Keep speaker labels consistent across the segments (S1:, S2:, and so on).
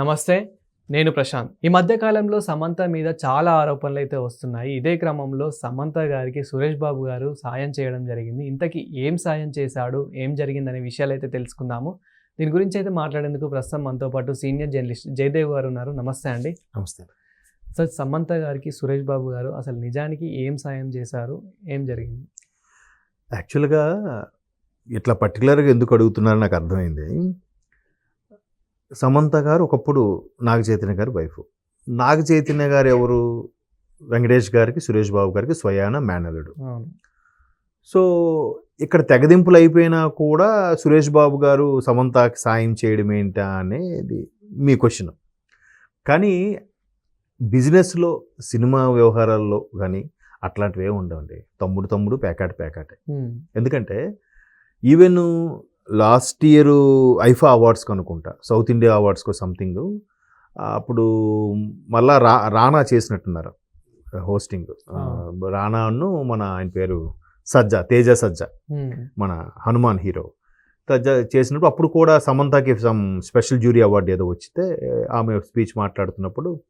S1: నమస్తే నేను ప్రశాంత్. ఈ మధ్య కాలంలో సమంత మీద చాలా ఆరోపణలు అయితే వస్తున్నాయి. ఇదే క్రమంలో సమంత గారికి సురేష్ బాబు గారు సాయం చేయడం జరిగింది. ఇంతకీ ఏం సాయం చేశాడు ఏం జరిగిందనే విషయాలు అయితే తెలుసుకుందాము. దీని గురించి అయితే మాట్లాడేందుకు ప్రస్తుతం మనతో పాటు సీనియర్ జర్నలిస్ట్ జయదేవ్ గారు ఉన్నారు. నమస్తే అండి.
S2: నమస్తే.
S1: సార్ సమంత గారికి సురేష్ బాబు గారు అసలు నిజానికి ఏం సాయం చేశారు ఏం జరిగింది?
S2: యాక్చువల్గా ఇట్లా పర్టికులర్గా ఎందుకు అడుగుతున్నారో నాకు అర్థమైంది. సమంత గారు ఒకప్పుడు నాగ చైతన్య గారి వైఫ్. నాగ చైతన్య గారు ఎవరు? వెంకటేష్ గారికి సురేష్ బాబు గారికి స్వయాన మేనలుడు సో ఇక్కడ తెగదింపులు అయిపోయినా కూడా సురేష్ బాబు గారు సమంతకి సాయం చేయడం ఏంటా అనేది మీ క్వశ్చన్ కానీ బిజినెస్లో సినిమా వ్యవహారాల్లో కానీ అట్లాంటివి ఏమి ఉండవండి. తమ్ముడు తమ్ముడు పేకాటే
S1: ఉమ్,
S2: ఎందుకంటే ఈవెన్ లాస్ట్ ఇయర్ ఐఫా అవార్డ్స్కి అనుకుంటా సౌత్ ఇండియా అవార్డ్స్కో సంథింగ్. అప్పుడు మళ్ళా రా రానా చేసినట్టున్నారు హోస్టింగ్. రానాను మన ఆయన పేరు సజ్జా తేజ సజ్జా మన హనుమాన్ హీరో. సజ్జా చేసినప్పుడు అప్పుడు కూడా సమంతకి సమ్ స్పెషల్ జ్యూరీ అవార్డు ఏదో వచ్చితే ఆమె స్పీచ్ మాట్లాడుతున్నప్పుడు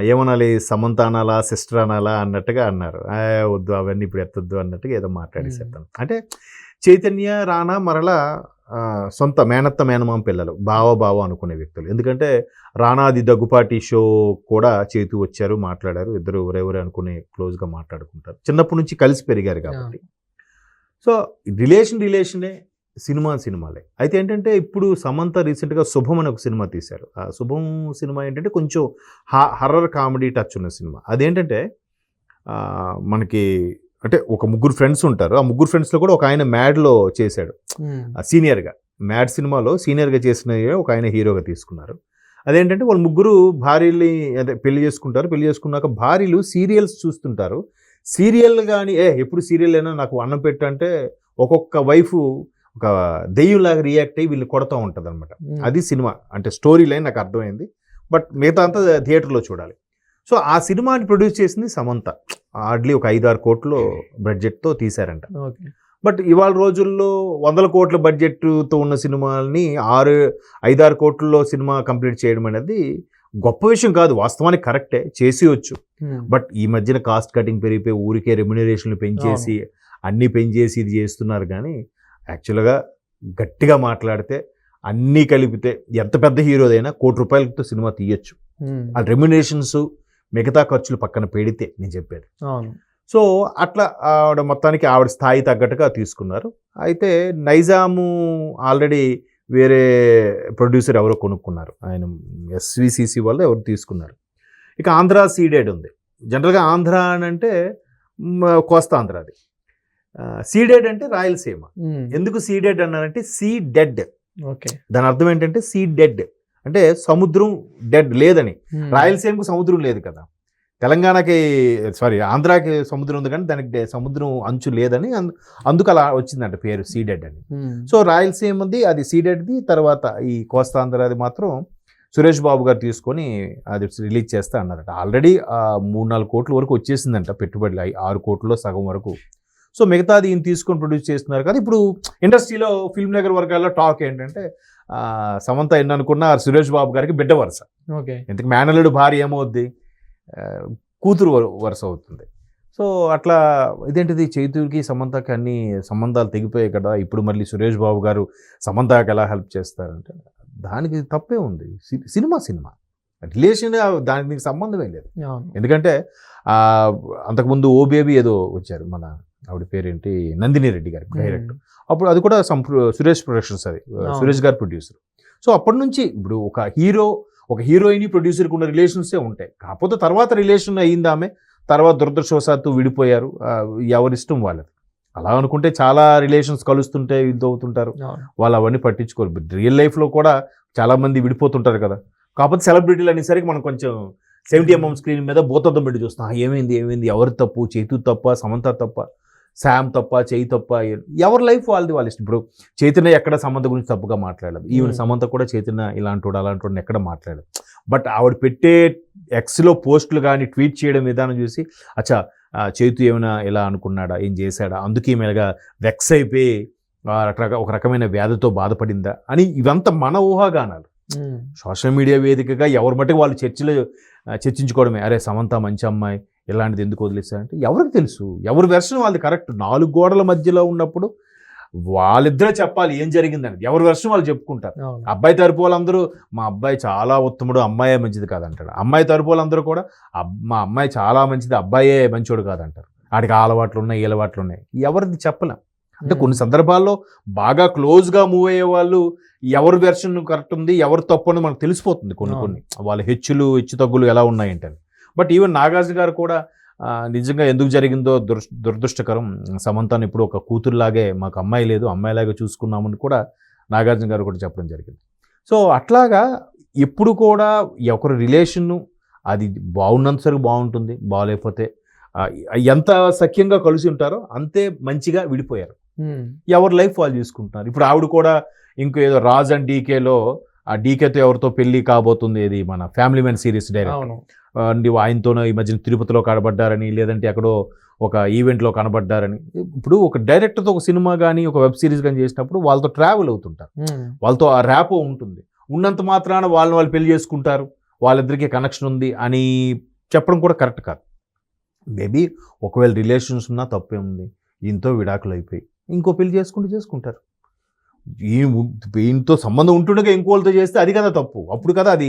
S2: ఏమనాలి సమంత అనాలా సిస్టర్ అనాలా అన్నట్టుగా అన్నారు. "ఆ, వద్దు అవన్నీ ఇప్పుడు ఎత్తొద్దు అన్నట్టుగా ఏదో మాట్లాడేసి
S1: Hmm.
S2: అంటే చైతన్య రానా మరలా సొంత మేనత్త మేనమామ పిల్లలు బావ బావ అనుకునే వ్యక్తులు. ఎందుకంటే రానాది దగ్గుపాటి షో కూడా చేతు వచ్చారు మాట్లాడారు ఇద్దరు ఎవరెవరు అనుకునే క్లోజ్గా మాట్లాడుకుంటారు. చిన్నప్పటి నుంచి కలిసి పెరిగారు కాబట్టి. సో రిలేషన్ రిలేషనే సినిమా సినిమాలే. అయితే ఏంటంటే ఇప్పుడు సమంత రీసెంట్గా శుభం అని ఒక సినిమా తీశారు. ఆ శుభం సినిమా ఏంటంటే కొంచెం హర్రర్ కామెడీ టచ్ ఉన్న సినిమా. అదేంటంటే మనకి అంటే ఒక ముగ్గురు ఫ్రెండ్స్ ఉంటారు. ఆ ముగ్గురు ఫ్రెండ్స్లో కూడా ఒక ఆయన మ్యాడ్లో చేశాడు. సీనియర్గా మ్యాడ్ సినిమాలో సీనియర్గా చేసిన ఒక ఆయన హీరోగా తీసుకున్నారు. అదేంటంటే వాళ్ళు ముగ్గురు భార్యల్ని అదే పెళ్ళి చేసుకుంటారు. పెళ్ళి చేసుకున్నాక భార్యలు సీరియల్స్ చూస్తుంటారు. సీరియల్ కానీ ఏ ఎప్పుడు సీరియల్ అయినా నాకు అన్నం పెట్టు అంటే ఒక్కొక్క వైఫ్ ఒక దెయ్యంలాగా రియాక్ట్ అయ్యి వీళ్ళు కొడతా ఉంటుంది అనమాట అది సినిమా. అంటే స్టోరీ లైన్ నాకు అర్థమైంది. బట్ మిగతా అంతా థియేటర్లో చూడాలి. సో ఆ సినిమాని ప్రొడ్యూస్ చేసింది సమంత. హార్డ్లీ ఒక ఐదారు కోట్లు బడ్జెట్తో తీశారంట.
S1: ఓకే.
S2: బట్ ఇవాళ రోజుల్లో వందల కోట్ల బడ్జెట్తో ఉన్న సినిమాల్ని ఆరు ఐదారు కోట్లలో సినిమా కంప్లీట్ చేయడం అనేది గొప్ప విషయం కాదు. వాస్తవానికి కరెక్టే. చేసేయచ్చు. బట్ ఈ మధ్యన కాస్ట్ కటింగ్ పెరిగిపోయి ఊరికే రెమ్యునరేషన్లు పెంచేసి అన్నీ పెంచేసి ఇది చేస్తున్నారు కానీ యాక్చువల్గా గట్టిగా మాట్లాడితే అన్నీ కలిపితే ఎంత పెద్ద హీరోదైనా కోటి రూపాయలతో సినిమా తీయొచ్చు. ఆ రెమ్యునరేషన్స్ మిగతా ఖర్చులు పక్కన పెడితే నేను
S1: అవును.
S2: సో అట్లా ఆవిడ మొత్తానికి ఆవిడ స్థాయి తగ్గట్టుగా తీసుకున్నారు. అయితే నైజాము ఆల్రెడీ వేరే ప్రొడ్యూసర్ ఎవరో కొనుక్కున్నారు. ఆయన ఎస్విసిసి వాళ్ళు ఎవరు తీసుకున్నారు. ఇక ఆంధ్ర సీడెడ్ ఉంది. జనరల్గా ఆంధ్ర అని అంటే మ, కోస్తా ఆంధ్ర అది. సీడెడ్ అంటే రాయలసీమ. ఎందుకు సీడెడ్ అన్నారంటే సీ డెడ్
S1: ఓకే.
S2: దాని అర్థం ఏంటంటే సీ డెడ్ అంటే సముద్రం డెడ్ లేదని.
S1: ఉమ్,
S2: రాయలసీమకు సముద్రం లేదు కదా. తెలంగాణకి సారీ ఆంధ్రాకి సముద్రం ఉంది కానీ దానికి సముద్రం అంచు లేదని అందు- అందుకు అలా వచ్చిందంట పేరు సీడెడ్ అని.
S1: ఉమ్,
S2: సో రాయలసీమది అది సీడెడ్ది తర్వాత ఈ కోస్తాంధ్రది మాత్రం సురేష్ బాబు గారు తీసుకొని అది రిలీజ్ చేస్తా అన్నారట. ఆల్రెడీ మూడు నాలుగు కోట్ల వరకు వచ్చేసిందంట పెట్టుబడులు. ఆరు కోట్లలో సగం వరకు. సో మిగతాది ఈయన తీసుకొని ప్రొడ్యూస్ చేస్తున్నారు కదా. ఇప్పుడు ఇండస్ట్రీలో ఫిల్మ్ నగర్ వర్గాల్లో టాక్ ఏంటంటే సమంత ఎన్ని అనుకున్నా సురేష్ బాబు గారికి బిడ్డ వరుస.
S1: ఓకే.
S2: ఇంతకు మేనల్లుడు భార్య ఏమవుద్ది? కూతురు వర- వరుస అవుతుంది. సో అట్లా ఇదేంటిది? చైతూర్కి సమంతకి అన్ని సంబంధాలు తెగిపోయాయి కదా. ఇప్పుడు మళ్ళీ సురేష్ బాబు గారు సమంతకి ఎలా హెల్ప్ చేస్తారంటే దానికి తప్పే ఉంది. Cinema cinema. రిలేషన్ దానికి సంబంధమే లేదు. ఎందుకంటే అంతకుముందు ఓ బేబీ ఏదో వచ్చారు మన ఆవిడ పేరేంటి? నందిని రెడ్డి గారు డైరెక్టర్ అప్పుడు అది కూడా pro- సురేష్ ప్రొడక్షన్స్ అది. సురేష్ గారు ప్రొడ్యూసర్ సో అప్పటి నుంచి ఇప్పుడు ఒక హీరో ఒక హీరోయిన్ ప్రొడ్యూసర్కి ఉన్న రిలేషన్సే ఉంటాయి. కాకపోతే తర్వాత రిలేషన్ అయ్యింది ఆమె తర్వాత దురదృష్టవశాత్తు విడిపోయారు. ఎవరిష్టం వాళ్ళది. అలా అనుకుంటే చాలా రిలేషన్స్ కలుస్తుంటే ఇది అవుతుంటారు. వాళ్ళు అవన్నీ పట్టించుకోరు. రియల్ లైఫ్లో కూడా చాలామంది విడిపోతుంటారు కదా. కాకపోతే సెలబ్రిటీలు అనేసరికి మనం కొంచెం సెవెంటీ ఎంఎం స్క్రీన్ మీద భూతద్దం పెట్టి చూస్తాం. "ఆ, ఏమైంది ఏమైంది? ఎవరి తప్పు? చైతు తప్ప? సమంత తప్ప? శామ్ తప్ప చేయి తప్ప ఎవరి లైఫ్ వాళ్ళది వాళ్ళ ఇష్టం. ఇప్పుడు చైతన్య ఎక్కడ సమంత గురించి తప్పుగా మాట్లాడలేదు. ఈవెన్. సమంత కూడా చైతన్య ఇలాంటి అలాంటి వాడిని ఎక్కడ మాట్లాడదు బట్ ఆవిడ పెట్టే ఎక్స్లో పోస్టులు కానీ ట్వీట్ చేయడం విధానం చూసి అచ్చా చైతు ఏమైనా ఇలా అనుకున్నాడా ఏం చేశాడా అందుకే ఈమెగా వెక్స్ అయిపోయి ఒక రకమైన వ్యాధితో బాధపడిందా అని ఇవంతా మన ఊహాగానాలు. సోషల్ మీడియా వేదికగా ఎవరి మట్టుకు వాళ్ళు చర్చలు చర్చించుకోవడమే. అరే సమంత మంచి అమ్మాయి ఇలాంటిది ఎందుకు వదిలేస్తారంటే ఎవరికి తెలుసు? ఎవరి వెర్షన్ వాళ్ళది కరెక్ట్? నాలుగు గోడల మధ్యలో ఉన్నప్పుడు వాళ్ళిద్దరే చెప్పాలి ఏం జరిగిందని ఎవరి వెర్షన్ వాళ్ళు చెప్పుకుంటారు. అబ్బాయి తరపు వాళ్ళందరూ మా అబ్బాయి చాలా ఉత్తముడు అమ్మాయే మంచిది కాదంటాడు. అమ్మాయి తరపు వాళ్ళందరూ కూడా "అబ్- మా అమ్మాయి చాలా మంచిది అబ్బాయే మంచోడు కాదంటారు. ఆడికి ఆ అలవాట్లు ఉన్నాయి ఈ అలవాట్లు ఉన్నాయి. ఎవరిది చెప్పలేం. అంటే కొన్ని సందర్భాల్లో బాగా క్లోజ్గా మూవ్ అయ్యే వాళ్ళు ఎవరి వెర్షన్ కరెక్ట్ ఉంది ఎవరు తప్పు అని మనకు తెలిసిపోతుంది కొన్ని. కొన్ని. వాళ్ళ హెచ్చులు హెచ్చు తగ్గులు ఎలా ఉన్నాయంటే బట్ ఈవెన్ నాగార్జున గారు కూడా నిజంగా ఎందుకు జరిగిందో దుర్ దురదృష్టకరం. సమంతాన్ని ఇప్పుడు ఒక కూతురులాగే మాకు అమ్మాయి లేదు అమ్మాయిలాగే చూసుకున్నామని కూడా నాగార్జున గారు కూడా చెప్పడం జరిగింది. సో అట్లాగా ఎప్పుడు కూడా ఒకరి రిలేషన్ను అది బాగున్నంతసరికి బాగుంటుంది బాగాలేకపోతే ఎంత సఖ్యంగా కలిసి ఉంటారో అంతే మంచిగా విడిపోయారు. ఎవరి లైఫ్ వాళ్ళు చూసుకుంటున్నారు. ఇప్పుడు ఆవిడ కూడా ఇంకో ఏదో రాజ్ అండ్ డీకేలో ఆ డీకేతో ఎవరితో పెళ్ళి కాబోతుంది ఇది మన ఫ్యామిలీ మెన్ సిరీస్ డైరెక్ట్ ఆయనతోనో ఈ మధ్యన తిరుపతిలో కనబడ్డారని లేదంటే ఎక్కడో ఒక ఈవెంట్లో కనబడ్డారని. ఇప్పుడు ఒక డైరెక్టర్తో ఒక సినిమా కానీ ఒక వెబ్ సిరీస్ కానీ చేసినప్పుడు వాళ్ళతో ట్రావెల్ అవుతుంటారు. వాళ్ళతో ఆ ర్యాపో ఉంటుంది. ఉన్నంత మాత్రాన వాళ్ళని వాళ్ళు పెళ్ళి చేసుకుంటారు. వాళ్ళిద్దరికీ కనెక్షన్ ఉంది అని చెప్పడం కూడా కరెక్ట్ కాదు. మేబీ ఒకవేళ రిలేషన్స్ ఉన్నా తప్పే ఉంది. ఈయనతో విడాకులు అయిపోయి ఇంకో పెళ్ళి చేసుకుంటూ చేసుకుంటారు. ఈయనతో సంబంధం ఉంటుండగా ఇంకోళ్ళతో చేస్తే అది కదా తప్పు. అప్పుడు కదా అది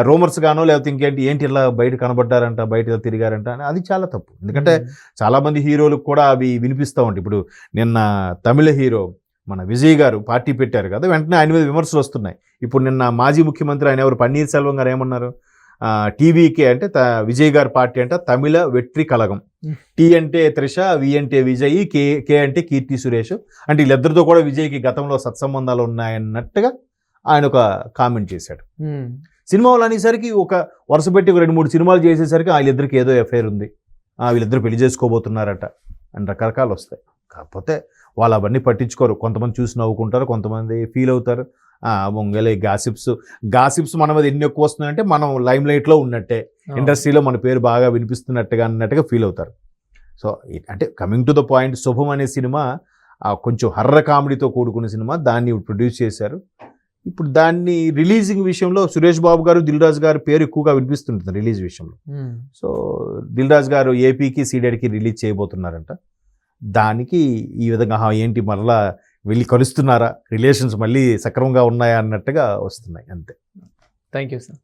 S2: రోమర్స్ గానో లేకపోతే ఇంకేంటి ఏంటి ఇలా బయట కనబడ్డారంట బయట తిరిగారంట అని అది చాలా తప్పు. ఎందుకంటే
S1: ఉమ్,
S2: చాలా మంది హీరోలకు కూడా అవి వినిపిస్తూ ఉంటాయి ఇప్పుడు నిన్న తమిళ హీరో మన విజయ్ గారు పార్టీ పెట్టారు కదా వెంటనే ఆయన మీద విమర్శలు వస్తున్నాయి. ఇప్పుడు నిన్న మాజీ ముఖ్యమంత్రి ఆయన ఎవరు? పన్నీర్ సెల్వం గారు ఏమన్నారు? టీవీకే అంటే త- విజయ్ గారి పార్టీ అంటే తమిళ వెట్రి కలగం. టీ అంటే త్రిష వి అంటే విజయ్ కే కే అంటే కీర్తి సురేష్. అంటే వీళ్ళిద్దరితో కూడా విజయ్కి గతంలో సత్సంబంధాలు ఉన్నాయన్నట్టుగా ఆయన ఒక కామెంట్ చేశాడు.
S1: ఉమ్,
S2: సినిమా వాళ్ళు అనేసరికి ఒక వరుస పెట్టి ఒక రెండు మూడు సినిమాలు చేసేసరికి వీళ్ళిద్దరికి ఏదో ఎఫ్ఐఆర్ ఉంది. ఆ, వీళ్ళిద్దరు పెళ్ళి చేసుకోబోతున్నారట అని రకరకాలు వస్తాయి. కాకపోతే వాళ్ళు అవన్నీ పట్టించుకోరు. కొంతమంది చూసి నవ్వుకుంటారు కొంతమంది ఫీల్ అవుతారు. మొంగలే గాసిప్స్. గాసిప్స్ మన మీద ఎన్ని ఎక్కువ వస్తున్నాయంటే మనం లైమ్ లైట్లో ఉన్నట్టే. ఇండస్ట్రీలో మన పేరు బాగా వినిపిస్తున్నట్టుగా అన్నట్టుగా ఫీల్ అవుతారు. సో అంటే కమింగ్ టు ద పాయింట్ శుభం అనే సినిమా ఆ, కొంచెం హర్ర కామెడీతో కూడుకున్న సినిమా దాన్ని ప్రొడ్యూస్ చేశారు. ఇప్పుడు దాన్ని రిలీజింగ్ విషయంలో సురేష్ బాబు గారు దిల్ రాజు గారి పేరు ఎక్కువగా వినిపిస్తుంటుంది రిలీజ్ విషయంలో. సో దిల్ రాజు గారు ఏపీకి సీడెడ్కి రిలీజ్ చేయబోతున్నారంట. దానికి ఈ విధంగా "ఆహా, ఏంటి మరలా వెళ్ళి కలుస్తున్నారా? రిలేషన్స్ మళ్ళీ సక్రమంగా ఉన్నాయా? అన్నట్టుగా వస్తున్నాయి అంతే.
S1: Thank you sir